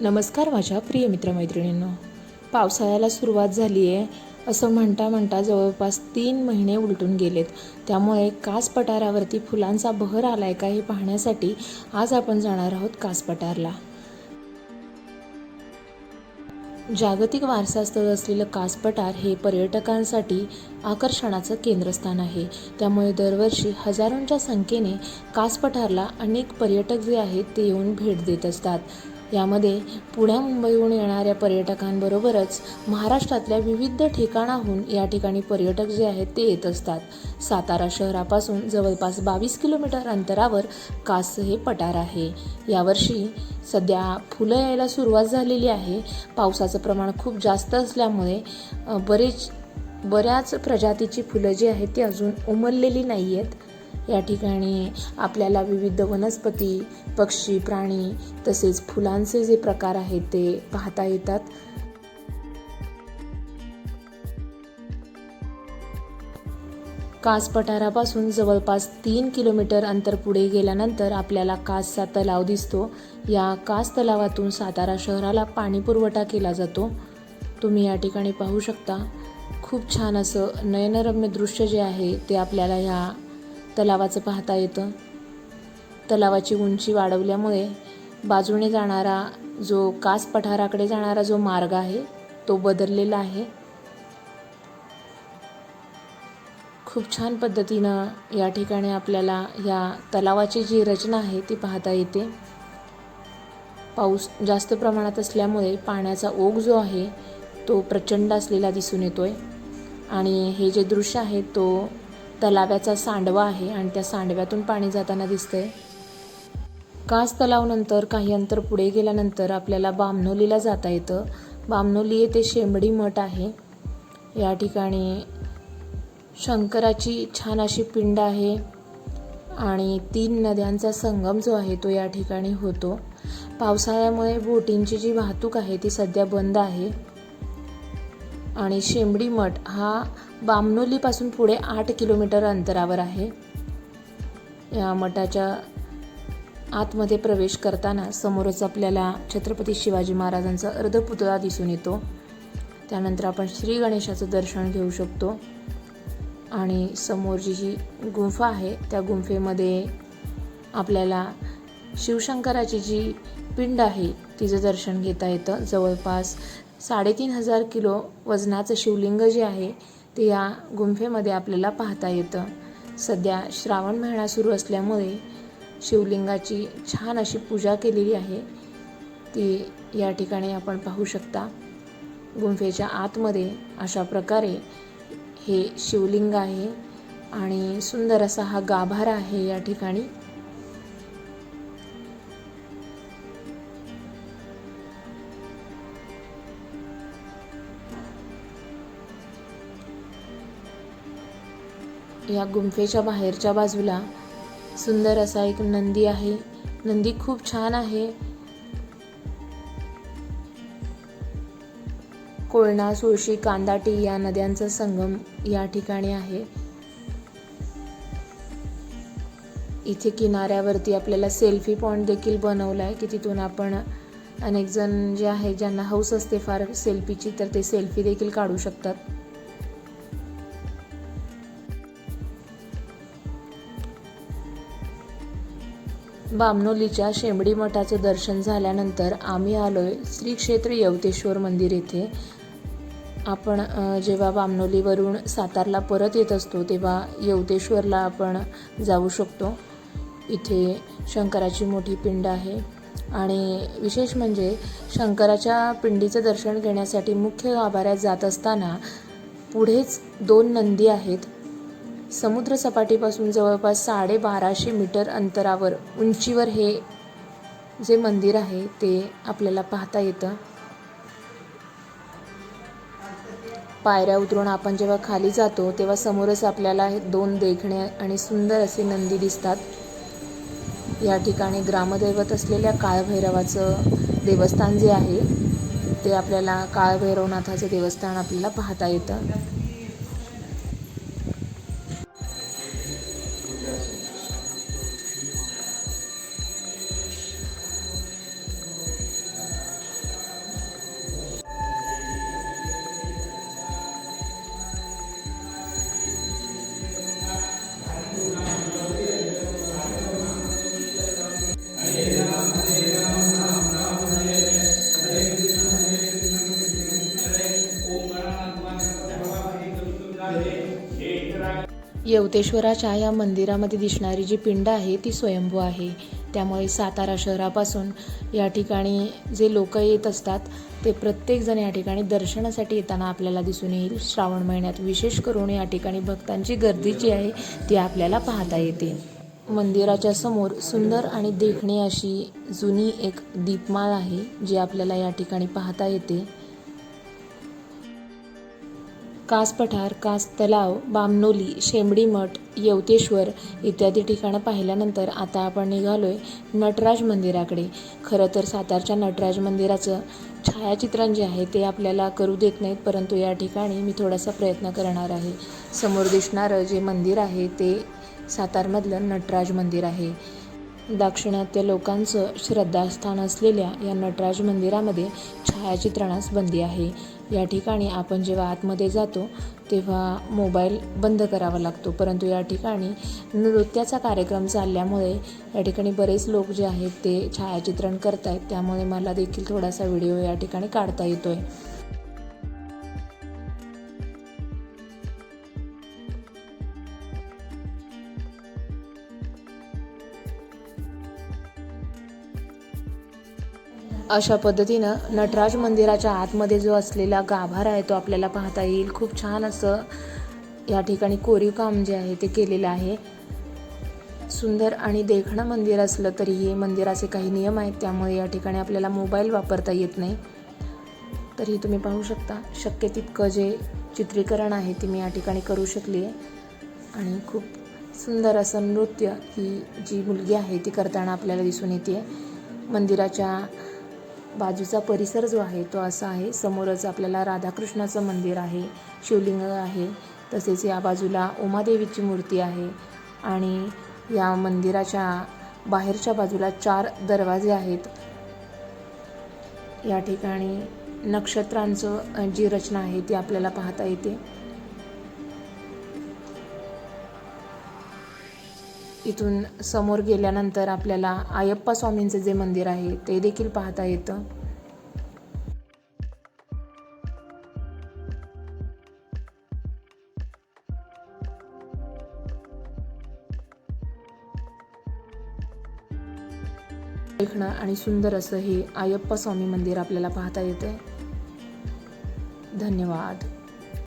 नमस्कार माझ्या प्रिय मित्रमैत्रिणींनो. पावसाळ्याला सुरुवात झाली आहे असं म्हणता म्हणता जवळपास तीन महिने उलटून गेलेत. त्यामुळे कास पठारावरती फुलांचा बहर आलाय का हे पाहण्यासाठी आज आपण जाणार आहोत कास पठारला जागतिक वारसास्थळ असलेलं कास पठार हे पर्यटकांसाठी आकर्षणाचं केंद्रस्थान आहे. त्यामुळे दरवर्षी हजारोंच्या संख्येने कास पठारला अनेक पर्यटक जे आहेत ते येऊन भेट देत असतात. यामध्ये पुण्या मुंबईहून येणाऱ्या पर्यटकांबरोबरच महाराष्ट्रातल्या विविध ठिकाणाहून या ठिकाणी पर्यटक जे आहेत ते येत असतात. सातारा शहरापासून जवळपास बावीस किलोमीटर अंतरावर कास हे पठार आहे. यावर्षी सध्या फुलं यायला सुरुवात झालेली आहे. पावसाचं प्रमाण खूप जास्त असल्यामुळे बरेच बऱ्याच प्रजातीची फुलं जी आहेत ती अजून उमललेली नाही आहेत या ठिकाणी आपल्याला विविध वनस्पती पक्षी प्राणी तसेच फुलांचे जे प्रकार आहेत ते पाहता येतात. कास पठारापासून जवळपास तीन किलोमीटर अंतर पुढे गेल्यानंतर आपल्याला कासचा तलाव दिसतो. या कास तलावातून सातारा शहराला पाणीपुरवठा केला जातो. तुम्ही या ठिकाणी पाहू शकता. खूप छान असं नयनरम्य दृश्य जे आहे ते आपल्याला ह्या तलावाचं पाहता येतं. तलावाची उंची वाढवल्यामुळे बाजूने जाणारा जो कास पठाराकडे जाणारा जो मार्ग आहे तो बदललेला आहे. खूप छान पद्धतीनं या ठिकाणी आपल्याला या तलावाची जी रचना आहे ती पाहता येते. पाऊस जास्त प्रमाणात असल्यामुळे पाण्याचा ओघ जो आहे तो प्रचंड असलेला दिसून येतोय. आणि हे जे दृश्य आहे तो तलाव्याचा सांडवा आहे आणि त्या सांडव्यातून पाणी जाताना दिसतंय. कास तलावनंतर काही अंतर पुढे गेल्यानंतर आपल्याला बामनोलीला जाता येतं. बामनोली येथे शेंबडी मठ आहे. या ठिकाणी शंकराची छान अशी पिंड आहे आणि तीन नद्यांचा संगम जो आहे तो या ठिकाणी होतो. पावसाळ्यामुळे बोटींची जी वाहतूक आहे ती सध्या बंद आहे. आणि शेंबडी मठ हा बामनोलीपासून पुढे आठ किलोमीटर अंतरावर आहे. या मठाच्या आतमध्ये प्रवेश करताना समोरच आपल्याला छत्रपती शिवाजी महाराजांचा अर्धपुतळा दिसून येतो. त्यानंतर आपण श्री गणेशाचं दर्शन घेऊ शकतो. आणि समोरची जी गुंफा आहे त्या गुंफेमध्ये आपल्याला शिवशंकराची जी पिंड आहे तिचं दर्शन घेता येतं. जवळपास साडेतीन हजार किलो वजनाचं शिवलिंग जे आहे ते या गुंफेमध्ये आपल्याला पाहता येतं. सध्या श्रावण महिना सुरू असल्यामुळे शिवलिंगाची छान अशी पूजा केलेली आहे. ती या ठिकाणी आपण पाहू शकता. गुंफेच्या आतमध्ये अशा प्रकारे हे शिवलिंग आहे आणि सुंदर असा हा गाभारा आहे या ठिकाणी. या गुंफेच्या बाहेरच्या बाजूला सुंदर असा एक नंदी आहे. नंदी खूप छान आहे. कोळणा सुळशी कांदाटी या नद्यांचा संगम या ठिकाणी आहे. इथे किनाऱ्यावरती आपल्याला सेल्फी पॉईंट देखील बनवला आहे की तिथून आपण अनेक जण जे आहे ज्यांना हौस असते फार सेल्फीची तर ते सेल्फी देखील काढू शकतात. बामनोलीच्या शेंबडी मठाचं दर्शन झाल्यानंतर आम्ही आलोय श्री क्षेत्र यवतेश्वर मंदिर येथे. आपण जेव्हा बामनोलीवरून सातारला परत येत असतो तेव्हा यवतेश्वरला आपण जाऊ शकतो. इथे शंकराची मोठी पिंड आहे. आणि विशेष म्हणजे शंकराच्या पिंडीचं दर्शन घेण्यासाठी मुख्य गाभाऱ्यात जात असताना पुढेच दोन नंदी आहेत. समुद्रसपाटीपासून जवळपास साडेबाराशे मीटर अंतरावर उंचीवर हे जे मंदिर आहे ते आपल्याला पाहता येतं. पायऱ्या उतरून आपण जेव्हा खाली जातो तेव्हा समोरच आपल्याला हे दोन देखणे आणि सुंदर असे नंदी दिसतात. या ठिकाणी ग्रामदैवत असलेल्या काळभैरवाचं देवस्थान जे आहे ते आपल्याला काळभैरवनाथाचं देवस्थान आपल्याला पाहता येतं. येवतेश्वराच्या या मंदिरामध्ये दिसणारी जी पिंड आहे ती स्वयंभू आहे. त्यामुळे सातारा शहरापासून या ठिकाणी जे लोक येत असतात ते प्रत्येकजण या ठिकाणी दर्शनासाठी येताना आपल्याला दिसून येईल. श्रावण महिन्यात विशेष करून या ठिकाणी भक्तांची गर्दी जी आहे ती आपल्याला पाहता येते. मंदिराच्या समोर सुंदर आणि देखणी अशी जुनी एक दीपमाळ आहे जी आपल्याला या ठिकाणी पाहता येते. कास पठार कास तलाव बामनोली शेंबडी मठ येवतेश्वर इत्यादी ठिकाणं पाहिल्यानंतर आता आपण निघालोय नटराज मंदिराकडे. खरं तर सातारच्या नटराज मंदिराचं छायाचित्रण जे आहे ते आपल्याला करू देत नाहीत परंतु या ठिकाणी मी थोडासा प्रयत्न करणार आहे. समोर दिसणारं जे मंदिर आहे ते सातारमधलं नटराज मंदिर आहे. दाक्षिणात्य लोकांचं श्रद्धास्थान असलेल्या या नटराज मंदिरामध्ये छायाचित्रणास बंदी आहे. या ठिकाणी आपण जेव्हा आतमध्ये जातो तेव्हा मोबाईल बंद करावा लागतो. परंतु या ठिकाणी नृत्याचा कार्यक्रम चालल्यामुळे या ठिकाणी बरेच लोक जे आहेत ते छायाचित्रण करत आहेत त्यामुळे मला देखील थोडासा व्हिडिओ या ठिकाणी काढता येतो आहे अशा पद्धतीनं नटराज मंदिराच्या आतमध्ये जो असलेला गाभारा आहे तो आपल्याला पाहता येईल. खूप छान असं या ठिकाणी कोरीव काम जे आहे ते केलेलं आहे. सुंदर आणि देखणं मंदिर असलं तरीही मंदिराचे काही नियम आहेत त्यामुळे या ठिकाणी आपल्याला मोबाईल वापरता येत नाही. तरी तुम्ही पाहू शकता. शक्य तितकं जे चित्रीकरण आहे ते मी या ठिकाणी करू शकली आहे. आणि खूप सुंदर असं नृत्य ही जी मुलगी आहे ती करताना आपल्याला दिसून येते. मंदिराच्या बाजूचा परिसर जो आहे तो असा आहे. समोरच आपल्याला राधाकृष्णाचं मंदिर आहे शिवलिंग आहे. तसेच या बाजूला उमादेवीची मूर्ती आहे. आणि या मंदिराच्या बाहेरच्या बाजूला चार दरवाजे आहेत. या ठिकाणी नक्षत्रांचं जी रचना आहे ती आपल्याला पाहता येते. इथून समोर गेल्यानंतर आपल्याला आयप्पा स्वामींचं जे मंदिर आहे ते देखील पाहता येतं. देखणं आणि सुंदर असं हे आयप्पा स्वामी मंदिर आपल्याला पाहता येते धन्यवाद.